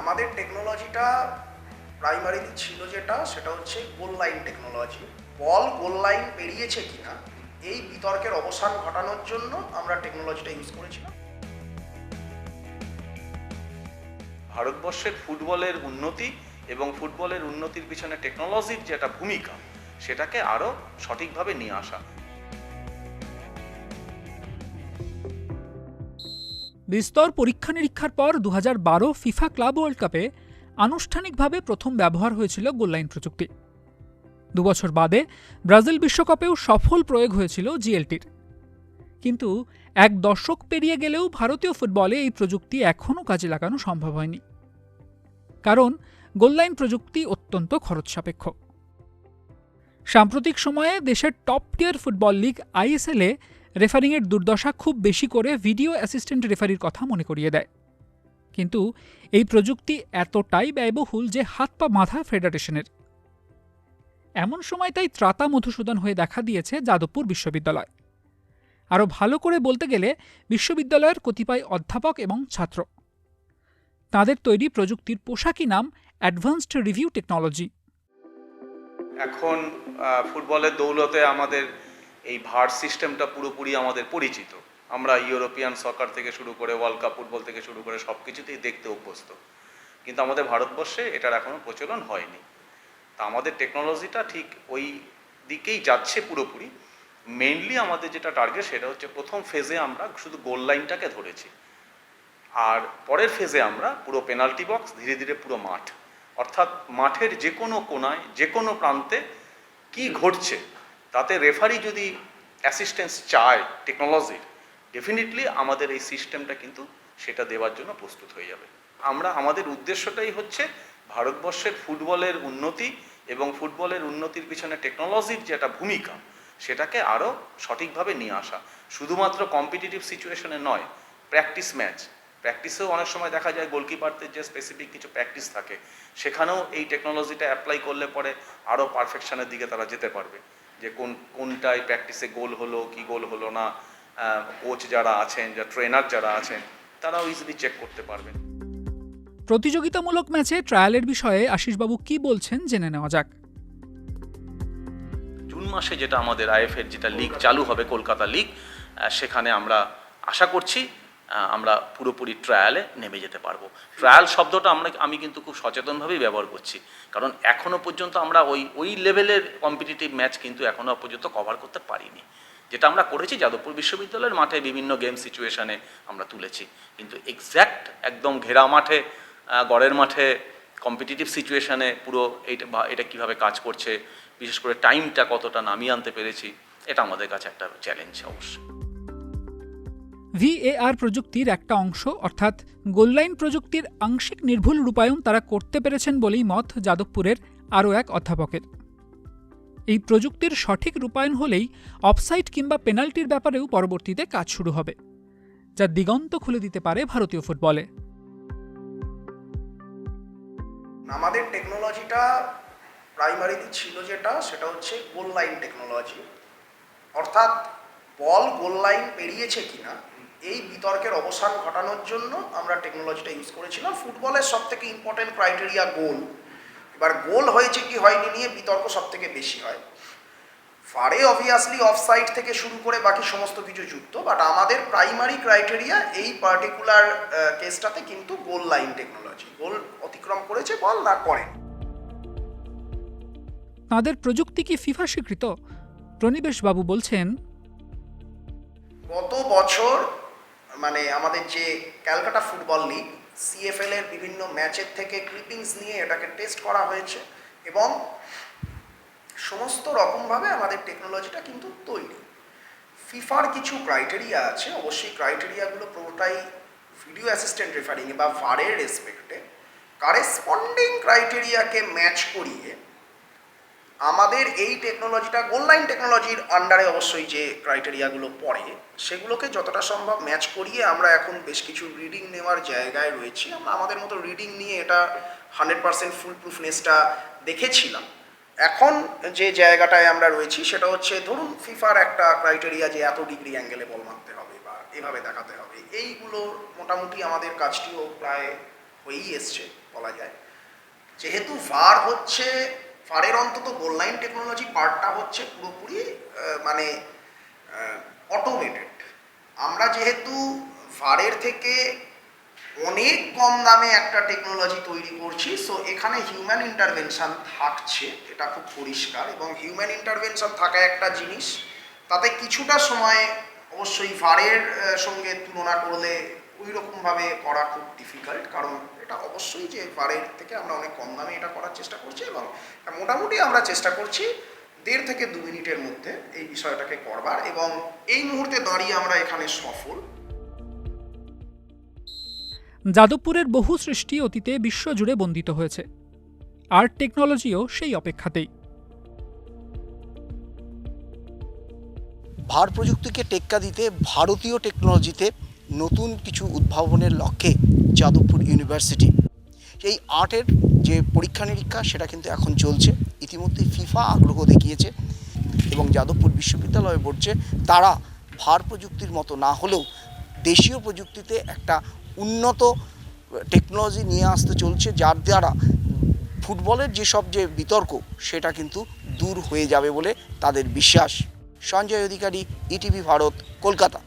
আমাদের টেকনোলজিটা প্রাইমারিলি ছিল যেটা, সেটা হচ্ছে goal line technology ball goal line পেরিয়েছে কিনা, এই বিতর্কের অবসান ঘটানোর জন্য আমরা টেকনোলজিটা ইউজ করেছিলাম। ভারতবর্ষের ফুটবলের উন্নতি এবং ফুটবলের উন্নতির পিছনে টেকনোলজির যেটা ভূমিকা, সেটাকে আরও সঠিকভাবে নিয়ে আসা। বিস্তর পরীক্ষা নিরীক্ষার পর দু বারো ফিফা ক্লাব ওয়ার্ল্ড কাপে আনুষ্ঠানিকভাবে প্রথম ব্যবহার হয়েছিল গোললাইন প্রযুক্তি। দুবছর বাদে ব্রাজিল বিশ্বকাপেও সফল প্রয়োগ হয়েছিল জিএলটির। কিন্তু এক দশক পেরিয়ে গেলেও ভারতীয় ফুটবলে এই প্রযুক্তি এখনও কাজে লাগানো সম্ভব হয়নি। কারণ গোললাইন প্রযুক্তি অত্যন্ত খরচ সাপেক্ষ সাম্প্রতিক সময়ে দেশের টপ টিয়ার ফুটবল লিগ আইএসএলে রেফারিংয়ের দুর্দশা খুব বেশি করে ভিডিও অ্যাসিস্ট্যান্ট রেফারির কথা মনে করিয়ে দেয়। কিন্তু এই প্রযুক্তি এতটাই ব্যয়বহুল যে হাত পা মাথা ফেডারেশনের। এমন সময় তাই ত্রাতা মধুসূদন হয়ে দেখা দিয়েছে যাদবপুর বিশ্ববিদ্যালয়। আরও ভালো করে বলতে গেলে বিশ্ববিদ্যালয়ের কতিপয় অধ্যাপক এবং ছাত্র। তাদের তৈরি প্রযুক্তির পোশাকি নাম অ্যাডভান্সড রিভিউ টেকনোলজি। এখন ফুটবলের দৌলতে আমাদের এই ভার সিস্টেমটা পুরোপুরি আমাদের পরিচিত। আমরা ইউরোপিয়ান সকার থেকে শুরু করে ওয়ার্ল্ড কাপ ফুটবল থেকে শুরু করে সব কিছুতেই দেখতে অভ্যস্ত। কিন্তু আমাদের ভারতবর্ষে এটার এখনও প্রচলন হয়নি। তা আমাদের টেকনোলজিটা ঠিক ওই দিকেই যাচ্ছে পুরোপুরি। মেনলি আমাদের যেটা টার্গেট সেটা হচ্ছে প্রথম ফেজে আমরা শুধু গোল লাইনটাকে ধরেছি। আর পরের ফেজে আমরা পুরো পেনাল্টি বক্স ধীরে ধীরে পুরো মাঠ। অর্থাৎ মাঠের যে কোনো কোনায় যে কোনো প্রান্তে কি ঘটছে তাতে রেফারি যদি অ্যাসিস্ট্যান্স চায় টেকনোলজির ডেফিনেটলি আমাদের এই সিস্টেমটা কিন্তু সেটা দেওয়ার জন্য প্রস্তুত হয়ে যাবে। আমরা, আমাদের উদ্দেশ্যটাই হচ্ছে ভারতবর্ষের ফুটবলের উন্নতি এবং ফুটবলের উন্নতির পিছনে টেকনোলজির যেটা ভূমিকা, সেটাকে আরও সঠিকভাবে নিয়ে আসা। শুধুমাত্র কম্পিটিটিভ সিচুয়েশনে নয় প্র্যাকটিস ম্যাচ প্র্যাকটিসেও অনেক সময় দেখা যায় গোলকিপারদের যে স্পেসিফিক কিছু প্র্যাকটিস থাকে, সেখানেও এই টেকনোলজিটা অ্যাপ্লাই করলে পরে আরও পারফেকশনের দিকে তারা যেতে পারবে। যে কোন কোনটায় প্র্যাকটিসে গোল হলো কি গোল হলো না কোচ যারা আছেন যা ট্রেনার যারা আছেন তারাও ইজিলি চেক করতে পারবেন। প্রতিযোগিতামূলক ম্যাচে ট্রায়ালের বিষয়ে আশিসবাবু কি বলছেন জেনে নেওয়া যাক। জুন মাসে যেটা আমাদের আইএফের যেটা লিগ চালু হবে কলকাতা লিগ সেখানে আমরা আশা করছি আমরা পুরোপুরি ট্রায়ালে নেমে যেতে পারব। ট্রায়াল শব্দটা আমরা, আমি কিন্তু খুব সচেতনভাবেই ব্যবহার করছি। কারণ এখনও পর্যন্ত আমরা ওই ওই লেভেলের কম্পিটিটিভ ম্যাচ কিন্তু এখনও পর্যন্ত কভার করতে পারিনি। যেটা আমরা করেছি যাদবপুর বিশ্ববিদ্যালয়ের মাঠে বিভিন্ন গেম সিচুয়েশানে আমরা তুলেছি। কিন্তু এক্স্যাক্ট একদম ঘেরা মাঠে গড়ের মাঠে কম্পিটিটিভ সিচুয়েশানে পুরো এইটা এটা কীভাবে কাজ করছে, বিশেষ করে টাইমটা কতটা নামিয়ে আনতে পেরেছি, এটা আমাদের কাছে একটা চ্যালেঞ্জ অবশ্যই। ভিএআর প্রযুক্তির একটা অংশ, অর্থাৎ গোললাইন প্রযুক্তির আংশিক নির্ভুল রূপায়ণ তারা করতে পেরেছেন বলেই মত যাদবপুরের আরও এক অধ্যাপকের। এই প্রযুক্তির সঠিক রূপায়ণ হলেই অফসাইট কিংবা পেনাল্টির ব্যাপারেও পরবর্তীতে কাজ শুরু হবে, যা দিগন্ত খুলে দিতে পারে ভারতীয় ফুটবলে। আমাদের টেকনোলজিটা প্রাইমারিলি ছিল যেটা, সেটা হচ্ছে গোল লাইন টেকনোলজি। অর্থাৎ বল গোল লাইন পেরিয়েছে কিনা এই বিতর্কের অবসান ঘটানোর জন্য আমরা টেকনোলজিটা ইউজ করেছিলাম। ফুটবলের সব থেকে ইম্পর্টেন্ট ক্রাইটেরিয়া গোল এবার গোল হয়েছে কি হয়নি নিয়ে বিতর্ক সব থেকে বেশি হয়। ফারে অবভিয়াসলি অফ অফসাইড থেকে শুরু করে বাকি সমস্ত কিছু যুক্ত বাট আমাদের প্রাইমারি ক্রাইটেরিয়া এই পার্টিকুলার কেসটাতে কিন্তু গোল লাইন টেকনোলজি গোল অতিক্রম করেছে বল না করেন তাদের প্রযুক্তি কি ফিফা স্বীকৃত? প্রণিবেশ বাবু বলছেন গত বছর মানে আমাদের যে ক্যালকাটা ফুটবল লিগ সিএফএল এর বিভিন্ন ম্যাচের থেকে ক্লিপিংস নিয়ে এটাকে টেস্ট করা হয়েছে এবং সমস্ত রকমভাবে আমাদের টেকনোলজিটা কিন্তু তৈরি। ফিফার কিছু ক্রাইটেরিয়া আছে, অবশ্যই ক্রাইটেরিয়াগুলো পুরোটাই ভিডিও অ্যাসিস্ট্যান্ট রেফারিংয়ে বা ফারের রেসপেক্টে কারেসপন্ডিং ক্রাইটেরিয়াকে ম্যাচ করিয়ে আমাদের এই টেকনোলজিটা গোললাইন টেকনোলজির আন্ডারে অবশ্যই যে ক্রাইটেরিয়াগুলো পড়ে, সেগুলোকে যতটা সম্ভব ম্যাচ করিয়ে আমরা এখন বেশ কিছু রিডিং নেওয়ার জায়গায় রয়েছি। আমরা আমাদের মতো রিডিং নিয়ে এটা হান্ড্রেড পার্সেন্ট ফুল প্রুফনেসটা দেখেছিলাম। এখন যে জায়গাটায় আমরা রয়েছি, সেটা হচ্ছে ধরুন ফিফার একটা ক্রাইটেরিয়া যে এত ডিগ্রি অ্যাঙ্গেলে বল মারতে হবে বা এভাবে দেখাতে হবে, এইগুলো মোটামুটি আমাদের কাজটিও প্রায় হয়েই এসছে বলা যায়। যেহেতু ভার হচ্ছে ভারের অন্তত গোল লাইন টেকনোলজি পার্টটা হচ্ছে পুরোপুরি মানে অটোমেটেড আমরা যেহেতু ভারের থেকে অনেক কম দামে একটা টেকনোলজি তৈরি করছি সো এখানে হিউম্যান ইন্টারভেনশন থাকছে, এটা খুব পরিষ্কার। এবং হিউম্যান ইন্টারভেনশন থাকা একটা জিনিস, তাতে কিছুটা সময় অবশ্যই ভারের সঙ্গে তুলনা করলে ওই রকমভাবে করা খুব ডিফিকাল্ট কারণ এটা অবশ্যই যে ভারের থেকে আমরা অনেক কম দামে এটা করার চেষ্টা করছি এবং মোটামুটি আমরা চেষ্টা করছি দেড় থেকে দু মিনিটের মধ্যে এই বিষয়টাকে করবার এবং এই মুহূর্তে দাঁড়িয়ে আমরা এখানে সফল। যাদবপুরের বহু সৃষ্টি অতীতে বিশ্বজুড়ে বন্দিত হয়েছে। আর্ট টেকনোলজিও সেই অপেক্ষাতেই। ভার প্রযুক্তিকে টেক্কা দিতে ভারতীয় টেকনোলজিতে নতুন কিছু উদ্ভাবনের লক্ষ্যে যাদবপুর ইউনিভার্সিটি। এই আর্টের যে পরীক্ষা নিরীক্ষা, সেটা কিন্তু এখন চলছে। ইতিমধ্যে ফিফা আগ্রহ দেখিয়েছে এবং যাদবপুর বিশ্ববিদ্যালয়ে পড়ছে তারা ভার প্রযুক্তির মতো না হলেও দেশীয় প্রযুক্তিতে একটা উন্নত টেকনোলজি নিয়ে আসতে চলছে, যার দ্বারা ফুটবলের যেসব যে বিতর্ক, সেটা কিন্তু দূর হয়ে যাবে বলে তাদের বিশ্বাস। সঞ্জয় অধিকারী, ইটিভি ভারত, কলকাতা।